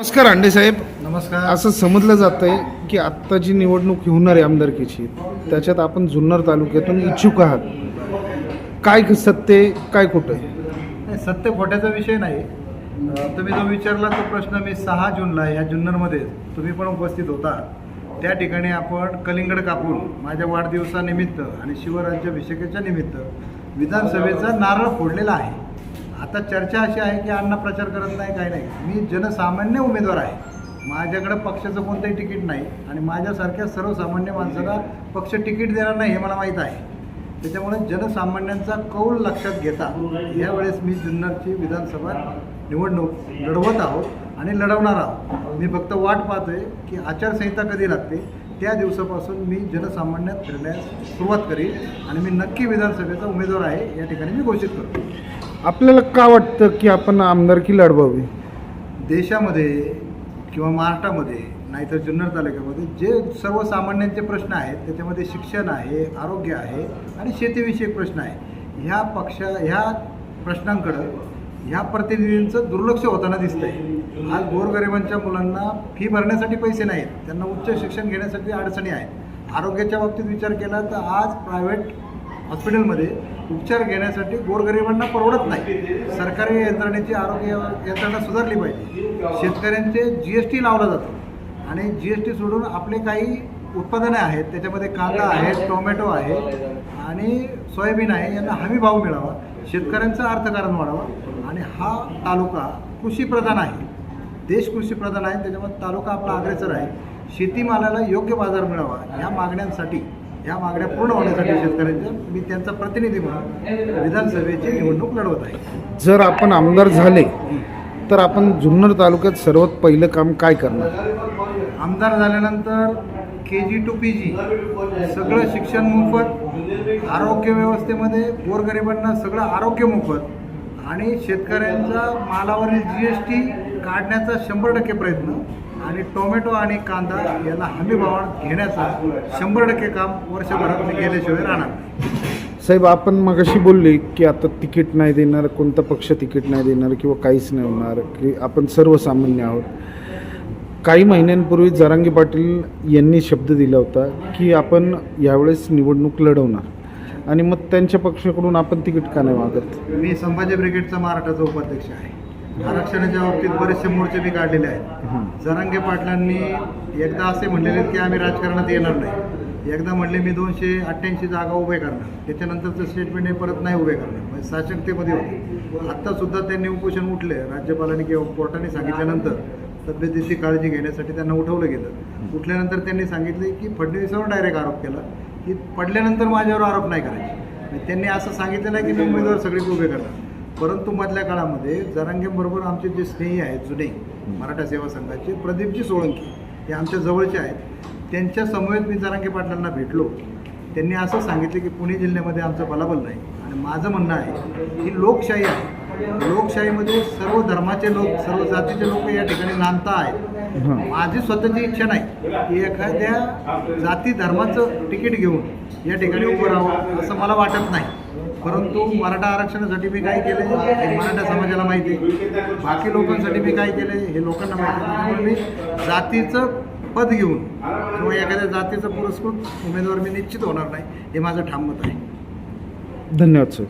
नमस्कार अंडे साहेब. नमस्कार. असं समजलं जात आहे की आत्ता जी निवडणूक होणार आहे आमदारकीची त्याच्यात आपण जुन्नर तालुक्यातून इच्छुक आहात. काय सत्य काय खोटं आहे? सत्य खोट्याचा विषय नाही. तुम्ही जो विचारला तो प्रश्न मी सहा जूनला या जुन्नरमध्ये तुम्ही पण उपस्थित होता. त्या ठिकाणी आपण कलिंगड कापून माझ्या वाढदिवसानिमित्त आणि शिवराज्याभिषेकाच्या निमित्त विधानसभेचा नारळ फोडलेला आहे. आता चर्चा अशी आहे की अण्णा प्रचार करत नाही काय नाही. मी जनसामान्य उमेदवार आहे. माझ्याकडं पक्षाचं कोणतंही तिकीट नाही आणि माझ्यासारख्या सर्वसामान्य माणसाला पक्ष तिकीट देणार नाही हे मला माहीत आहे. त्याच्यामुळे जनसामान्यांचा कौल लक्षात घेता यावेळेस मी जुन्नरची विधानसभा निवडणूक लढवत आहोत आणि लढवणार आहोत. मी फक्त वाट पाहतोय की आचारसंहिता कधी लागते त्या दिवसापासून मी जनसामान्यात फिरण्यास सुरुवात करीन आणि मी नक्की विधानसभेचा उमेदवार आहे या ठिकाणी मी घोषित करतो. आपल्याला का वाटतं की आपण आमदारकी लढवावी? देशामध्ये किंवा महाराष्ट्रामध्ये नाहीतर जुन्नर तालुक्यामध्ये जे सर्वसामान्यांचे प्रश्न आहेत त्याच्यामध्ये शिक्षण आहे आरोग्य आहे आणि शेतीविषयक प्रश्न आहे ह्या पक्षा ह्या प्रश्नांकडं ह्या प्रतिनिधींचं दुर्लक्ष होताना दिसतं आहे आज गोरगरिबांच्या मुलांना फी भरण्यासाठी पैसे नाहीत. त्यांना उच्च शिक्षण घेण्यासाठी अडचणी आहेत. आरोग्याच्या बाबतीत विचार केला तर आज प्रायव्हेट हॉस्पिटलमध्ये उपचार घेण्यासाठी गोरगरिबांना परवडत नाही. सरकारी यंत्रणेची आरोग्य यंत्रणा सुधारली पाहिजे. शेतकऱ्यांचे जी एस टी लावला जातो. आणि जी एस टी सोडून आपले काही उत्पादने आहेत त्याच्यामध्ये कांदा आहे टोमॅटो आहे आणि सोयाबीन आहे यांना हमी भाव मिळावा शेतकऱ्यांचं अर्थकारण वाढावं. आणि हा तालुका कृषीप्रधान आहे. देश कृषीप्रधान आहे त्याच्यामुळे तालुका आपला अग्रेसर आहे. शेतीमालाला योग्य बाजार मिळावा ह्या मागण्यांसाठी ह्या मागण्या पूर्ण होण्यासाठी शेतकऱ्यांच्या मी त्यांचा प्रतिनिधी म्हणून विधानसभेची निवडणूक लढवत आहे. जर आपण आमदार झाले तर आपण जुन्नर तालुक्यात सर्वात पहिलं काम काय करणार? आमदार झाल्यानंतर के जी टू पी जी सगळं शिक्षण मोफत आरोग्य व्यवस्थेमध्ये गोरगरिबांना सगळं आरोग्य मोफत आणि शेतकऱ्यांचा मालावरील जी एस टी काढण्याचा शंभर टक्के प्रयत्न आणि टोमॅटो आणि कांदा याला हमी भावात घेण्याचा शंभर टक्के काम वर्षभरात मी केल्याशिवाय राहणार साहेब आपण मगाशी बोलले की आता तिकीट नाही देणार कोणता पक्ष तिकीट नाही देणार किंवा काहीच नाही होणार की आपण सर्वसामान्य आहोत. काही महिन्यांपूर्वी जरांगे पाटील यांनी शब्द दिला होता की आपण यावेळेस निवडणूक लढवणार आणि मग त्यांच्या पक्षाकडून आपण तिकीट का नाही मागत? मी संभाजी ब्रिगेडचा महाराष्ट्राचा उपाध्यक्ष आहे. आरक्षणाच्या बाबतीत बरेचसे मोर्चे मी काढलेले आहेत. जरांगे पाटलांनी एकदा असे म्हणलेले की आम्ही राजकारणात येणार नाही. एकदा म्हणले मी दोनशे अठ्ठ्याऐंशी जागा उभे करणार. त्याच्यानंतरचं स्टेटमेंट हे परत नाही उभे करणार. म्हणजे साशक्तेमध्ये होते. आत्ता सुद्धा त्यांनी उपोषण उठले. राज्यपालांनी किंवा कोर्टाने सांगितल्यानंतर तब्येतीची काळजी घेण्यासाठी त्यांना उठवलं गेलं. उठल्यानंतर त्यांनी सांगितले की फडणवीसावर डायरेक्ट आरोप केला. की पडल्यानंतर माझ्यावर आरोप नाही करायचे. म्हणजे त्यांनी असं सांगितलं नाही की मी उमेदवार सगळे उभे करणार. परंतु मधल्या काळामध्ये जरांगेबरोबर आमचे जे स्नेही आहेत जुने मराठा सेवा संघाचे प्रदीपजी सोळंकी हे आमच्या जवळचे आहेत. त्यांच्या समवेत मी जरांगे पाटलांना भेटलो. त्यांनी असं सांगितले की पुणे जिल्ह्यामध्ये आमचं बलाबल नाही. आणि माझं म्हणणं आहे ही लोकशाही आहे. लोकशाहीमध्ये सर्व धर्माचे लोक सर्व जातीचे लोक या ठिकाणी नांदता आहेत. माझी स्वतःची इच्छा नाही की एखाद्या जाती धर्माचं तिकीट घेऊन या ठिकाणी उभं राहावं असं मला वाटत नाही. परंतु मराठा आरक्षणासाठी मी काय केले? हे मराठा समाजाला माहिती आहे. बाकी लोकांसाठी मी काय केले? हे लोकांना माहिती म्हणून मी जातीचं पद घेऊन किंवा एखाद्या जातीचं पुरस्कृत उमेदवार मी निश्चित होणार नाही हे माझं ठाम मत आहे. धन्यवाद सर.